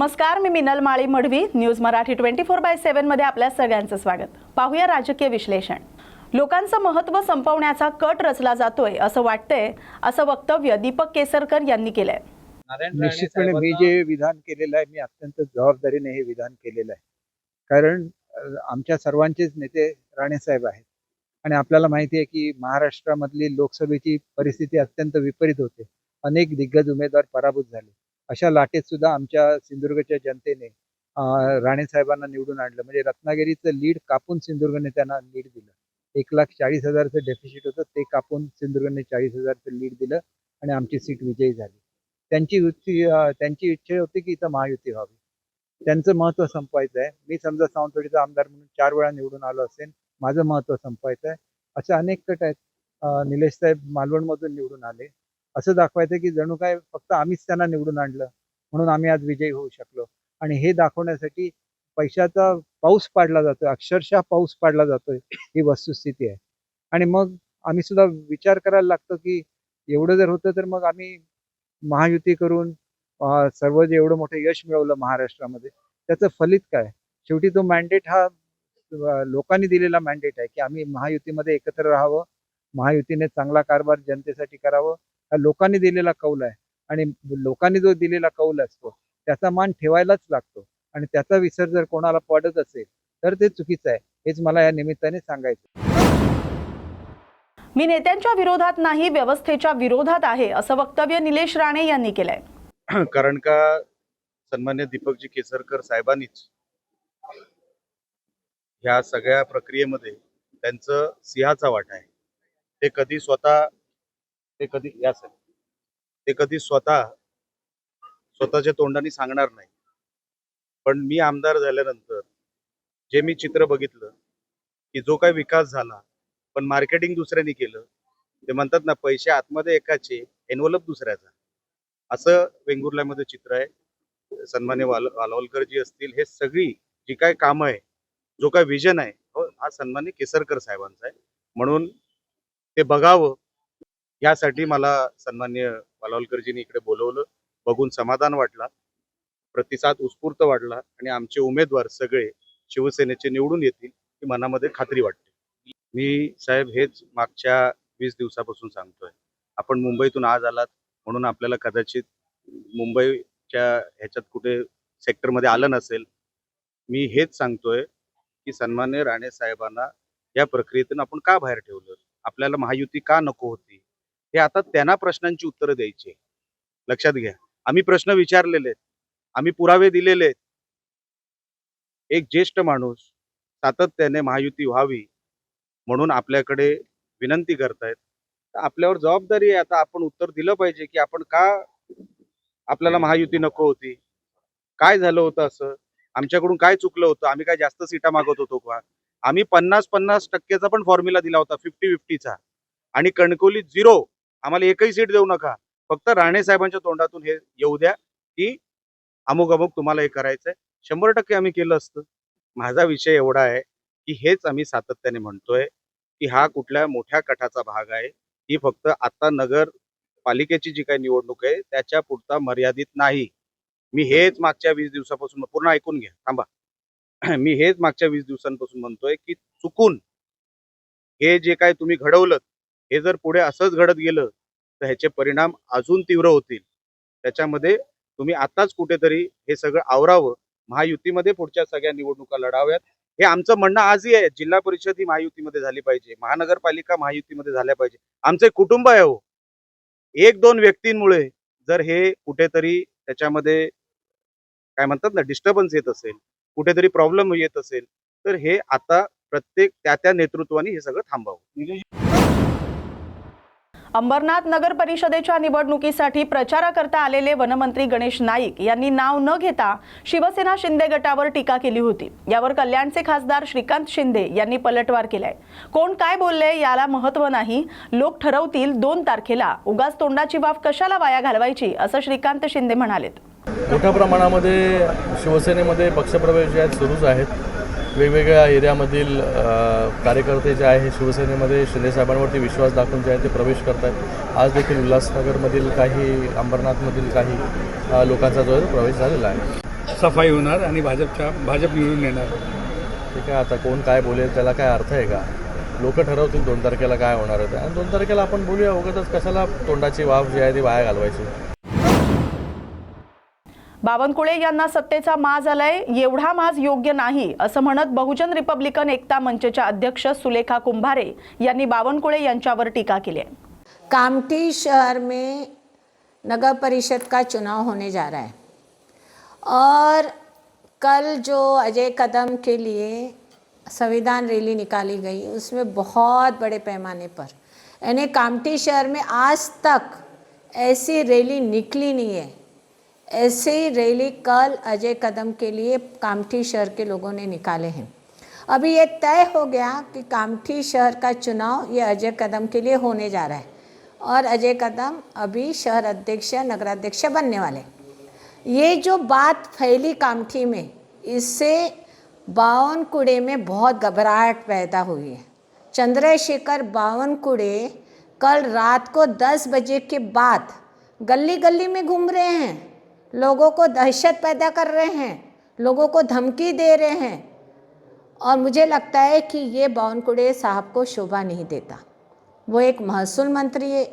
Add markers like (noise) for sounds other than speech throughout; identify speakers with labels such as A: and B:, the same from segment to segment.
A: नमस्कार मी Minal Mali Madhavi news Marathi twenty four by सेव्हनमध्ये आपल्या सगळ्यांचं स्वागत. पाहूया राजकीय विश्लेषण. लोकांचं महत्त्व संपवण्याचा कट रचला जातोय असं वाटतंय असं वक्तव्य दीपक केसरकर यांनी केलंय.
B: निश्चितपणे मी जे विधान केलेलं आहे मी अत्यंत जबाबदारीने हे विधान केलेलं आहे. कारण आमच्या सर्वांचेच नेते राणेसाहेब आहेत. आणि आपल्याला माहिती आहे की महाराष्ट्रामधली लोकसभेची परिस्थिती अत्यंत विपरीत होते. अनेक दिग्गज उमेदवार पराभूत झाले. अशा लाटेत सुद्धा आमच्या सिंधुदुर्गच्या जनतेने राणेसाहेबांना निवडून आणलं. म्हणजे रत्नागिरीचं लीड कापून सिंधुदुर्गने त्यांना लीड दिलं. एक लाख चाळीस हजारचं डेफिसिट होतं ते कापून सिंधुदुर्गने चाळीस हजारचं लीड दिलं आणि आमची सीट विजयी झाली. त्यांची युती त्यांची इच्छा होती की इथं महायुती व्हावी. त्यांचं महत्त्व संपवायचं आहे मी समजा सावंतवाडीचा आमदार म्हणून चार वेळा निवडून आलो असेल माझं महत्त्व संपवायचं आहे असे अनेक गट आहेत. अं, निलेश साहेब मालवणमधून निवडून आले. असं दाखवायचं की जणू काय फक्त आम्हीच त्यांना निवडून आणलं. म्हणून आम्ही आज विजयी होऊ शकलो. आणि हे दाखवण्यासाठी पैशाचा पाऊस पाडला जातोय अक्षरशः पाऊस पाडला जातोय ही वस्तुस्थिती आहे. आणि मग आम्ही सुद्धा विचार करायला लागतो की एवढं जर होतं तर मग आम्ही महायुती करून सर्व जे एवढं मोठं यश मिळवलं महाराष्ट्रामध्ये त्याचं फलित काय? शेवटी तो मॅन्डेट हा लोकांनी दिलेला मॅन्डेट आहे की आम्ही महायुतीमध्ये एकत्र राहावं महायुतीने चांगला कारभार जनतेसाठी करावं हा लोकांनी दिलेला कौल आहे. आणि लोकांनी जो दिलेला कौल असतो त्याचा मान ठेवायलाच लागतो. आणि त्याचा विसर जर कोणाला पडत असेल तर ते चुकीचं आहे. हेच मला या निमित्ताने सांगायचं
A: मी नेत्यांच्या विरोधात नाही व्यवस्थेच्या विरोधात आहे असं वक्तव्य निलेश राणे यांनी केलंय. (clears throat)
C: कारण का सन्मान्य दीपकजी केसरकर साहेबांनीच ह्या सगळ्या प्रक्रियेमध्ये त्यांचं सिंहाचा वाटा आहे. ते कधी स्वतः ते कधी यासाठी ते कधी स्वतः स्वतःच्या तोंडाने सांगणार नाही. पण मी आमदार झाल्यानंतर जे मी चित्र बघितलं की जो काही विकास झाला पण मार्केटिंग दुसऱ्याने केलं ते म्हणतात ना पैसे आतमध्ये एकाचे एनवलप दुसऱ्याचा. असं वेंगुर्ल्यामध्ये चित्र आहे. सन्मान्य वाल वालवलकरजी असतील हे सगळी जी काय कामं आहे जो काय विजन आहे हो, हा सन्मान्य केसरकर साहेबांचा आहे. म्हणून ते बघावं यासाठी मला सन्मान्य वालवलकरजींनी इकडे बोलवलं. बघून समाधान वाटला. प्रतिसाद उत्स्फूर्त वाढला आणि आमचे उमेदवार सगळे शिवसेनेचे निवडून येतील ही मनामध्ये खात्री वाटते. मी साहेब हेच मागच्या वीस दिवसापासून सांगतोय. आपण मुंबईतून आज आलात म्हणून आपल्याला कदाचित मुंबईच्या ह्याच्यात कुठे सेक्टरमध्ये आलं नसेल. मी हेच सांगतोय की सन्मान्य राणे साहेबांना या प्रक्रियेतून आपण का बाहेर ठेवलं? आपल्याला महायुती का नको होती? हे आता त्यांना प्रश्नांची उत्तरं द्यायची लक्षात घ्या. आम्ही प्रश्न विचारलेले आहेत आम्ही पुरावे दिलेले आहेत एक ज्येष्ठ माणूस सातत्याने महायुती व्हावी म्हणून आपल्याकडे विनंती करतायत. तर आपल्यावर जबाबदारी आहे. आता आपण उत्तर दिलं पाहिजे की आपण का आपल्याला महायुती नको होती? काय झालं होतं असं? आमच्याकडून काय चुकलं होतं? आम्ही काय जास्त सीटा मागत होतो का? आम्ही पन्नास पन्नास टक्क्याचा पण फॉर्म्युला दिला होता फिफ्टी फिफ्टीचा आणि कणकोली झिरो आम्हाला एकही सीट देऊ नका. फक्त राणे साहेबांच्या तोंडातून हे येऊ द्या की अमुक अमुक तुम्हाला हे करायचंय. शंभर टक्के आम्ही केलं असतं. माझा विषय एवढा आहे की हेच आम्ही सातत्याने म्हणतोय की हा कुठल्या मोठ्या कठाचा भाग आहे. ही फक्त आता नगर पालिकेची जी काही निवडणूक आहे त्याच्या पुरता मर्यादित नाही. मी हेच मागच्या वीस दिवसापासून पूर्ण ऐकून घ्या. थांबा. मी हेच मागच्या वीस दिवसांपासून म्हणतोय की चुकून हे जे काय तुम्ही घडवलं हे जर पुढे असंच घडत गेलं तर ह्याचे परिणाम अजून तीव्र होतील. त्याच्यामध्ये तुम्ही आताच कुठेतरी हे सगळं आवरावं. महायुतीमध्ये पुढच्या सगळ्या निवडणुका लढाव्यात. हे आमचं म्हणणं आजही आहे. जिल्हा परिषद ही महायुतीमध्ये झाली पाहिजे. महानगरपालिका महायुतीमध्ये झाल्या पाहिजे. आमचे कुटुंब आहे हो. एक दोन व्यक्तींमुळे जर हे कुठेतरी त्याच्यामध्ये काय म्हणतात ना डिस्टर्बन्स येत असेल कुठेतरी प्रॉब्लेम येत असेल तर हे आता प्रत्येक त्या त्या नेतृत्वाने हे सगळं थांबावं.
A: अंबरनाथ नगर परिषदेच्या निवडणुकीसाठी प्रचाराकरता आलेले वनमंत्री गणेश नाईक यांनी नाव न घेता शिवसेना शिंदे गटावर टीका केली होती. यावर कल्याणचे खासदार श्रीकांत शिंदे यांनी पलटवार केलाय. कोण काय बोलले याला महत्त्व नाही. लोक ठरवतील दोन तारखेला. उगाच तोंडाची वाफ कशाला वाया घालवायची? असं श्रीकांत शिंदे म्हणालेत.
D: मोठ्या प्रमाणामध्ये शिवसेनेमध्ये पक्षप्रवेश सुरूच आहेत. वेगवेगळ्या एरियामधील कार्यकर्ते जे आहे शिवसेनेमध्ये शिंदेसाहेबांवरती विश्वास दाखवून जे आहे ते प्रवेश करत आहेत आज देखील उल्हासनगरमधील काही अंबरनाथमधील काही लोकांचा जो आहे प्रवेश झालेला आहे.
E: सफाई होणार आणि भाजपच्या भाजप निवडून येणार.
D: ठीक आहे आता कोण काय बोलेल त्याला काय अर्थ आहे का? लोक ठरवतील दोन तारखेला काय होणार आहे. आणि दोन तारखेला आपण बोलूया उगाच कशाला तोंडाची वाफ जी आहे ती वाया घालवायची.
A: बावनकुळे यांना सत्तेचा माज आलाय एवढा माज योग्य नाही असं म्हणत बहुजन रिपब्लिकन एकता मंचच्या अध्यक्ष सुलेखा कुंभारे यांनी बावनकुळे यांच्यावर टीका केली आहे.
F: कामठी शहर में नगर परिषद का चुनाव होने जा रहा है। और कल जो अजय कदम के लिए संविधान रैली निकाली गई उसमें बहुत बड़े पैमाने पर यानी कामठी शहर में आज तक ऐसी रैली निकली नहीं है। ऐसी रैली कल अजय कदम के लिए कामठी शहर के लोगों ने निकाले हैं। अभी ये तय हो गया कि कामठी शहर का चुनाव ये अजय कदम के लिए होने जा रहा है और अजय कदम अभी शहर अध्यक्ष नगराध्यक्ष बनने वाले ये जो बात फैली कामठी में, इससे बावन कुड़े में बहुत घबराहट पैदा हुई है। चंद्रशेखर बावनकुड़े कल रात को 10 बजे के बाद गली गली में घूम रहे हैं। लोगों को दहशत पैदा कर रहे हैं, लोगों को धमकी दे रहे हैं। और मुझे लगता है कि ये बावनकुड़े साहब को शोभा नहीं देता। वो एक महसूल मंत्री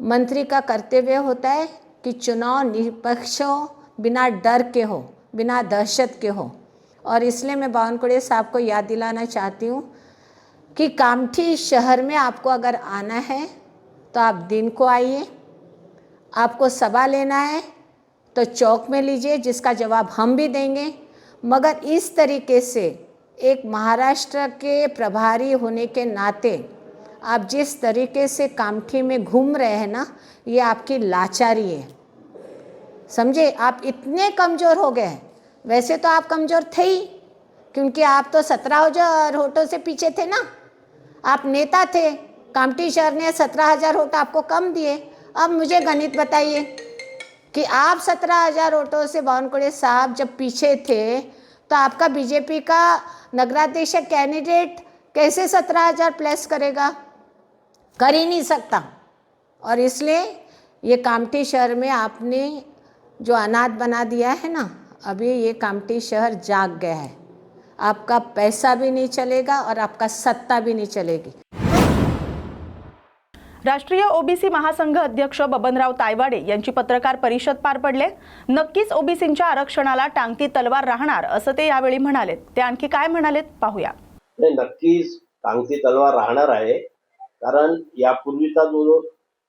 F: मंत्री का कर्तव्य होता है कि चुनाव निष्पक्ष हो बिना डर के हो, बिना दहशत के हो। और इसलिए मैं बावनकुड़े साहब को याद दिलाना चाहती हूँ कि कामठी शहर में आपको अगर आना है तो आप दिन को आइए, आपको सभा लेना है तो चौक में लीजिए, जिसका जवाब हम भी देंगे। मगर इस तरीके से एक महाराष्ट्र के प्रभारी होने के नाते आप जिस तरीके से कामठी में घूम रहे हैं ना, ये आपकी लाचारी है। समझे? आप इतने कमज़ोर हो गए हैं। वैसे तो आप कमज़ोर थे ही, क्योंकि आप तो सत्रह हज़ार होटों से पीछे थे ना। आप नेता थे, कामठी शहर ने सत्रह हज़ार वोट आपको कम दिए। अब मुझे गणित बताइए। कि आप सत्रह हज़ार वोटों से बावनकुड़े साहब जब पीछे थे तो आपका बीजेपी का नगराध्यक्ष कैंडिडेट कैसे सत्रह हज़ार प्लस करेगा? कर ही नहीं सकता। और इसलिए ये कामठी शहर में आपने जो अनाथ बना दिया है ना, अभी ये कामठी शहर जाग गया है। आपका पैसा भी नहीं चलेगा और आपका सत्ता भी नहीं चलेगी।
A: राष्ट्रीय ओबीसी महासंघ अध्यक्ष बबनराव तायवाडे यांची पत्रकार परिषद पार पडले. नक्कीच ओबीसींच्या आरक्षणाला टांगती तलवार राहणार असं ते यावेळी म्हणाले ते आणखी काय म्हणालेत? पाहूया.
G: नाही नक्कीच टांगती तलवार राहणार आहे. कारण यापूर्वीचा जो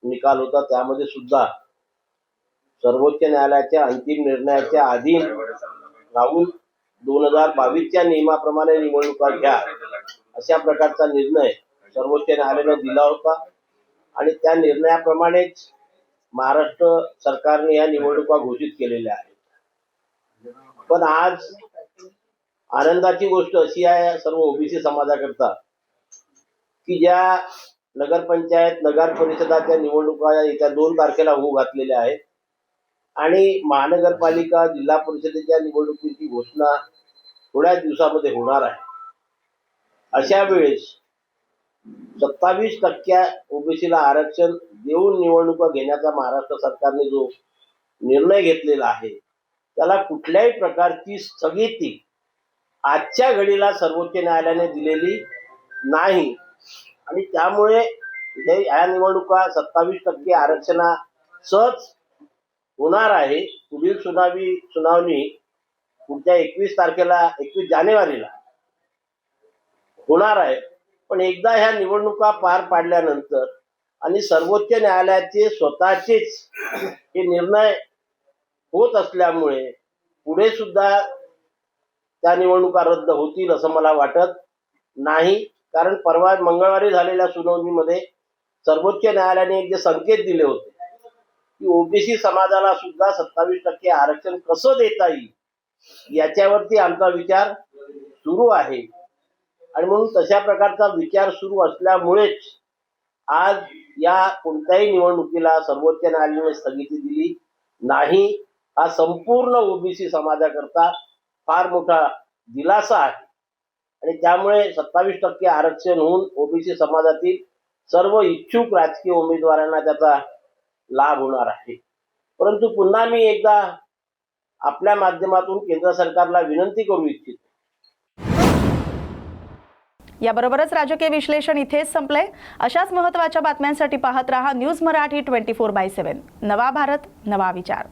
G: निकाल होता त्यामध्ये सुद्धा सर्वोच्च न्यायालयाच्या अंतिम निर्णयाच्या आधी राहून दोन हजार बावीसच्या नियमाप्रमाणे निवडणुका घ्या अशा प्रकारचा निर्णय सर्वोच्च न्यायालयाने दिला होता. आणि त्या निर्णयाप्रमाणेच महाराष्ट्र सरकारने या निवडणुका घोषित केलेल्या आहेत. पण आज आनंदाची गोष्ट अशी आहे सर्व ओबीसी समाजाकरता की ज्या नगरपंचायत नगर परिषदाच्या निवडणुका या येत्या दोन तारखेला होऊ घातलेल्या आहेत. आणि महानगरपालिका जिल्हा परिषदेच्या निवडणुकीची घोषणा थोड्याच दिवसामध्ये होणार आहे. अशा वेळेस सत्तावीस टक्क्या ओबीसीला आरक्षण देऊन निवडणुका घेण्याचा महाराष्ट्र सरकारने जो निर्णय घेतलेला आहे त्याला कुठल्याही प्रकारची स्थगिती आजच्या घडीला सर्वोच्च न्यायालयाने दिलेली नाही. आणि त्यामुळे हे या निवडणुका सत्तावीस टक्के आरक्षणा सहज होणार आहे. पुढील सुनावी सुनावणी पुढच्या एकवीस तारखेला एकवीस जानेवारीला होणार आहे. पण एकदा ह्या निवडणुका पार पाडल्यानंतर आणि सर्वोच्च न्यायालयाचे स्वतःचेच हे निर्णय होत असल्यामुळे पुढे सुद्धा त्या निवडणुका रद्द होतील असं मला वाटत नाही. कारण परवा मंगळवारी झालेल्या सुनावणीमध्ये सर्वोच्च न्यायालयाने एक जे संकेत दिले होते की ओबीसी समाजाला सुद्धा सत्तावीस टक्के आरक्षण कसं देता येईल याच्यावरती आमचा विचार सुरू आहे. आणि म्हणून तशा प्रकारचा विचार सुरू असल्यामुळेच आज या कोणत्याही निवडणुकीला सर्वोच्च न्यायालयाने स्थगिती दिली. नाही हा संपूर्ण ओबीसी समाजाकरता फार मोठा दिलासा आहे. आणि त्यामुळे सत्तावीस टक्के आरक्षण होऊन ओबीसी समाजातील सर्व इच्छुक राजकीय उमेदवारांना त्याचा लाभ होणार आहे. परंतु पुन्हा मी एकदा आपल्या माध्यमातून केंद्र सरकारला विनंती करू इच्छितो.
A: याबरोबरच राजकीय विश्लेषण इथेच संपलंय. अशाच महत्त्वाच्या बातम्यांसाठी पाहत रहा news Marathi twenty four by seven. नवा भारत नवा विचार.